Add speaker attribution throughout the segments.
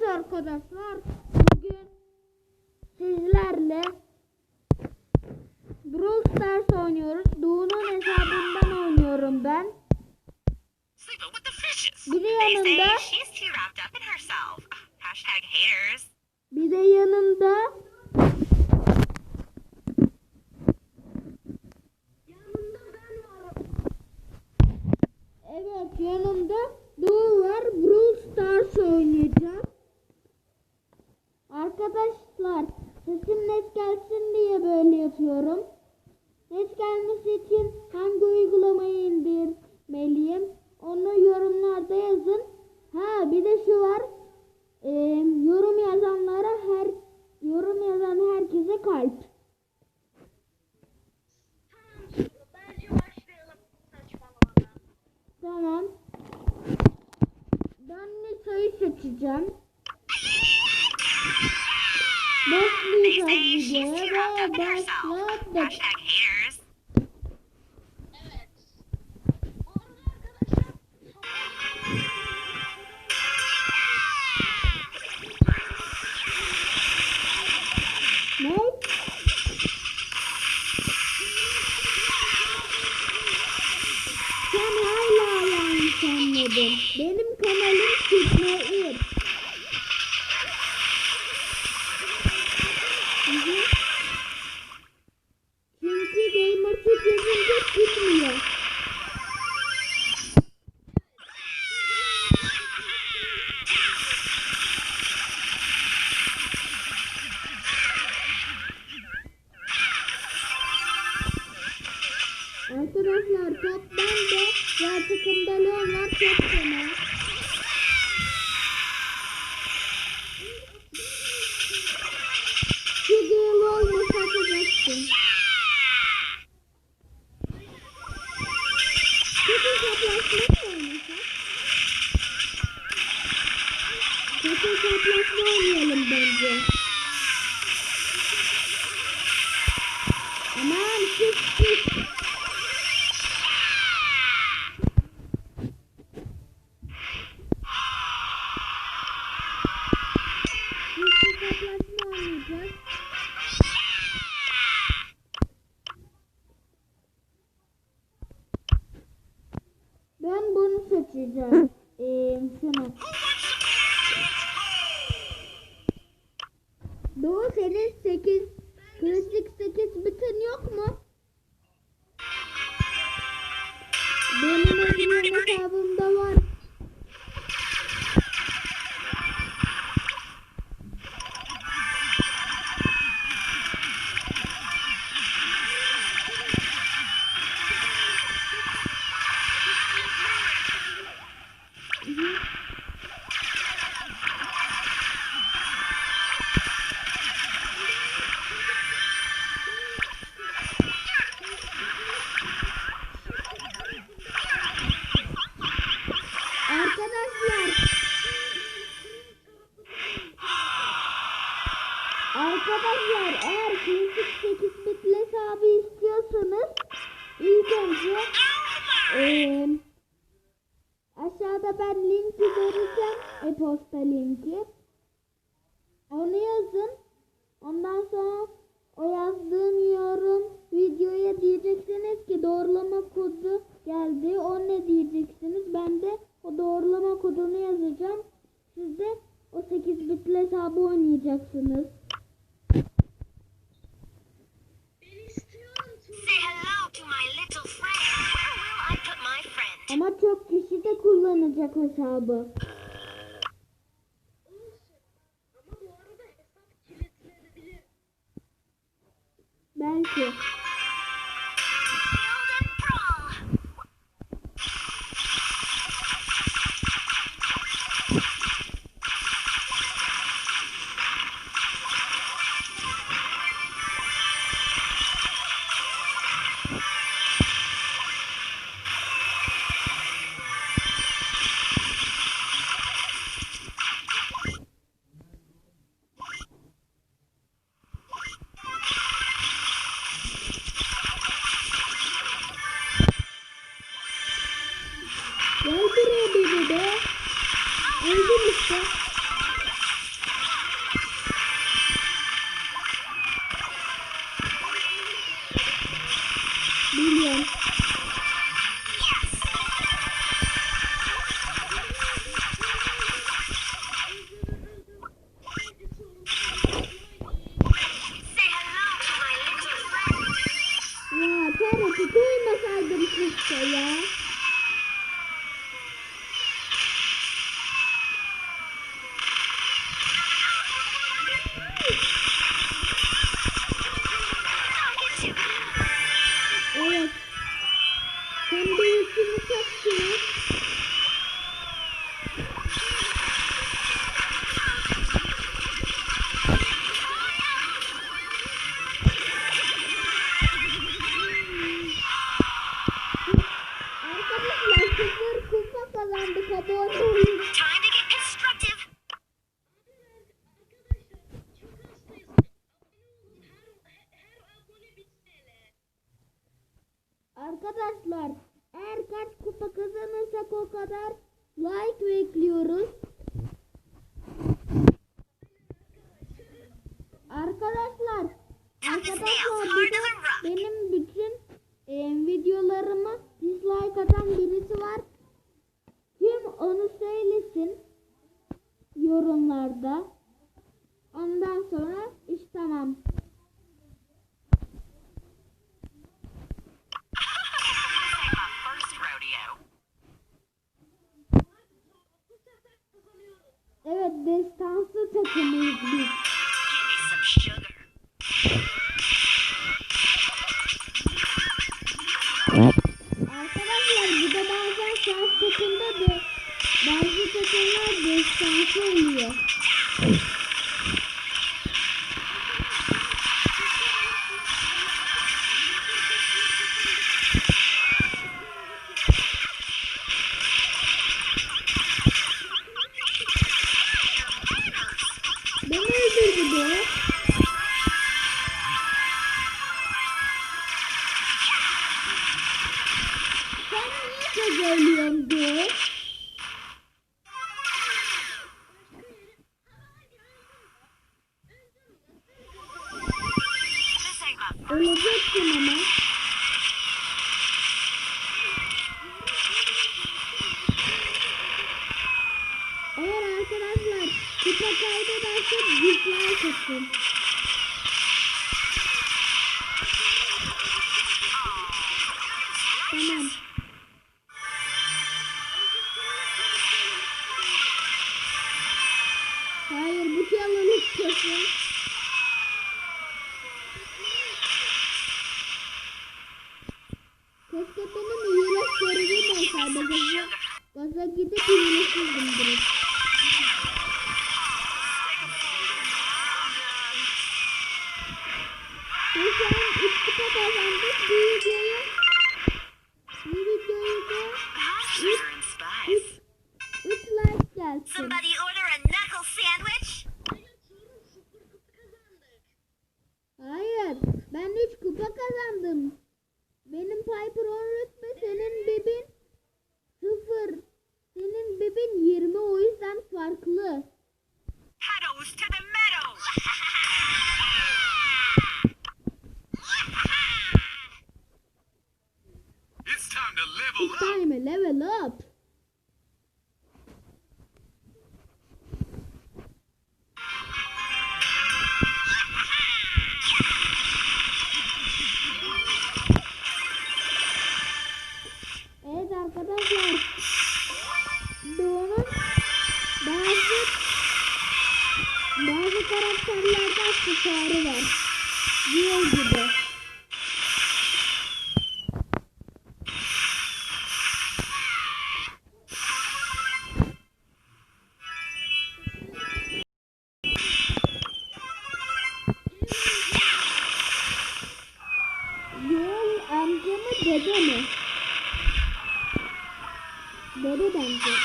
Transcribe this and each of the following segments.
Speaker 1: Evet arkadaşlar bugün sizlerle Brawl Stars oynuyoruz. Doğu'nun hesabından oynuyorum ben. Bir de yanımda bir de yanımda herkese kalp. Tamam. Ben Nisa'yı seçeceğim. Başlayacağız videoya ve başladık. Ben bunu seçeceğim. ee, şunu. doğrulama kodu geldi. O ne diyeceksiniz? Ben de o doğrulama kodunu yazacağım. Siz de o 8 bitli hesabı oynayacaksınız. Ama çok kişi de kullanacak hesabı. Belki. Arkadaşlar eğer kaç kupa kazanırsak o kadar like bekliyoruz. Arkadaşlar arkadaşlar benim bütün e, videolarımı dislike atan birisi var. Kim onu söylesin yorumlarda. Ondan sonra iş tamam. Evet destansı takımıyız biz. Arkadaşlar bu da bazen şans takımda da bazı takımlar destansı oluyor. Dislike atın. Tamam. Hayır bu çalılık kesin. Keşke benim iyileş görevim olsaydı gaza, gaza gidip iyileşirdim direkt. Farklı.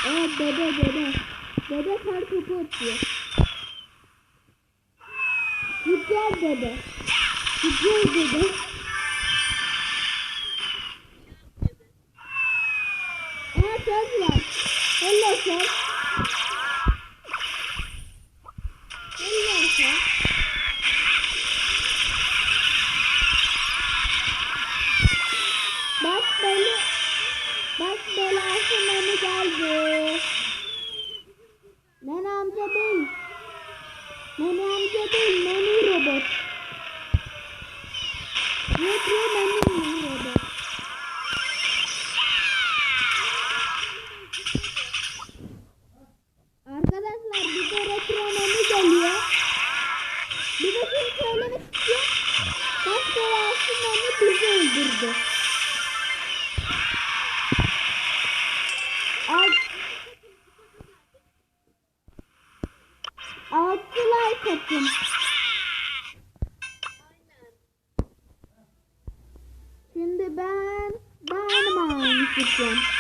Speaker 1: Evet dede dede. Dede kar topu atıyor. Güzel dede. Güzel dede. Aa söz var. Hello söz. one.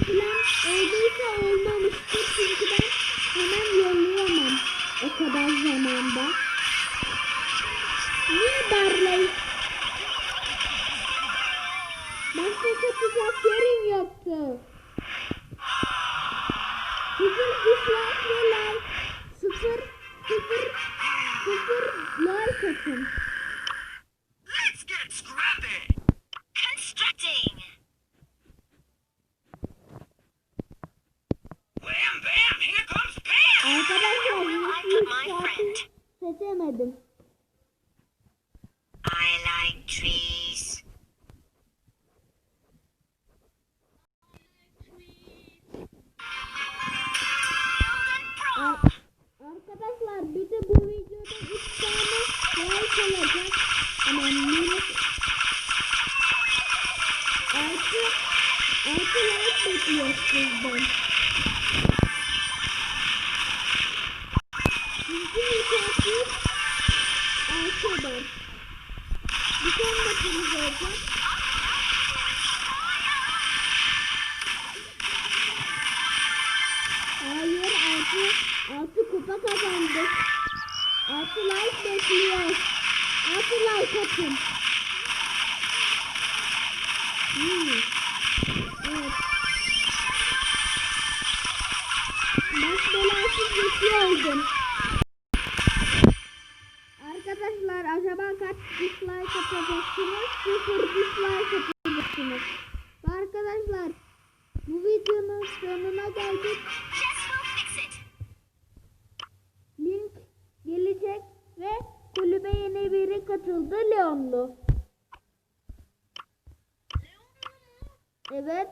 Speaker 1: Bir seçemedim.
Speaker 2: I like trees.
Speaker 1: Ar- Arkadaşlar bir de bu videoda 3 tane like olacak. Ama minik Artı, artı like bekliyor sizden. Hayır altı, altı kupa kazandık. Altı like bekliyor. Altı like atın. Hmm. Evet. Baş belasız geçiyor oldum. Arkadaşlar acaba kaç dislike atacaksınız? Sıfır dislike atacaksınız. Arkadaşlar bu videonun sonuna geldik. Link gelecek ve kulübe yeni biri katıldı Leonlu. Evet.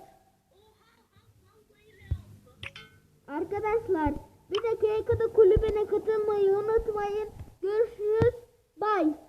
Speaker 1: Arkadaşlar bir dakikada kulübüne katılmayı unutmayın. Görüşürüz. Bye.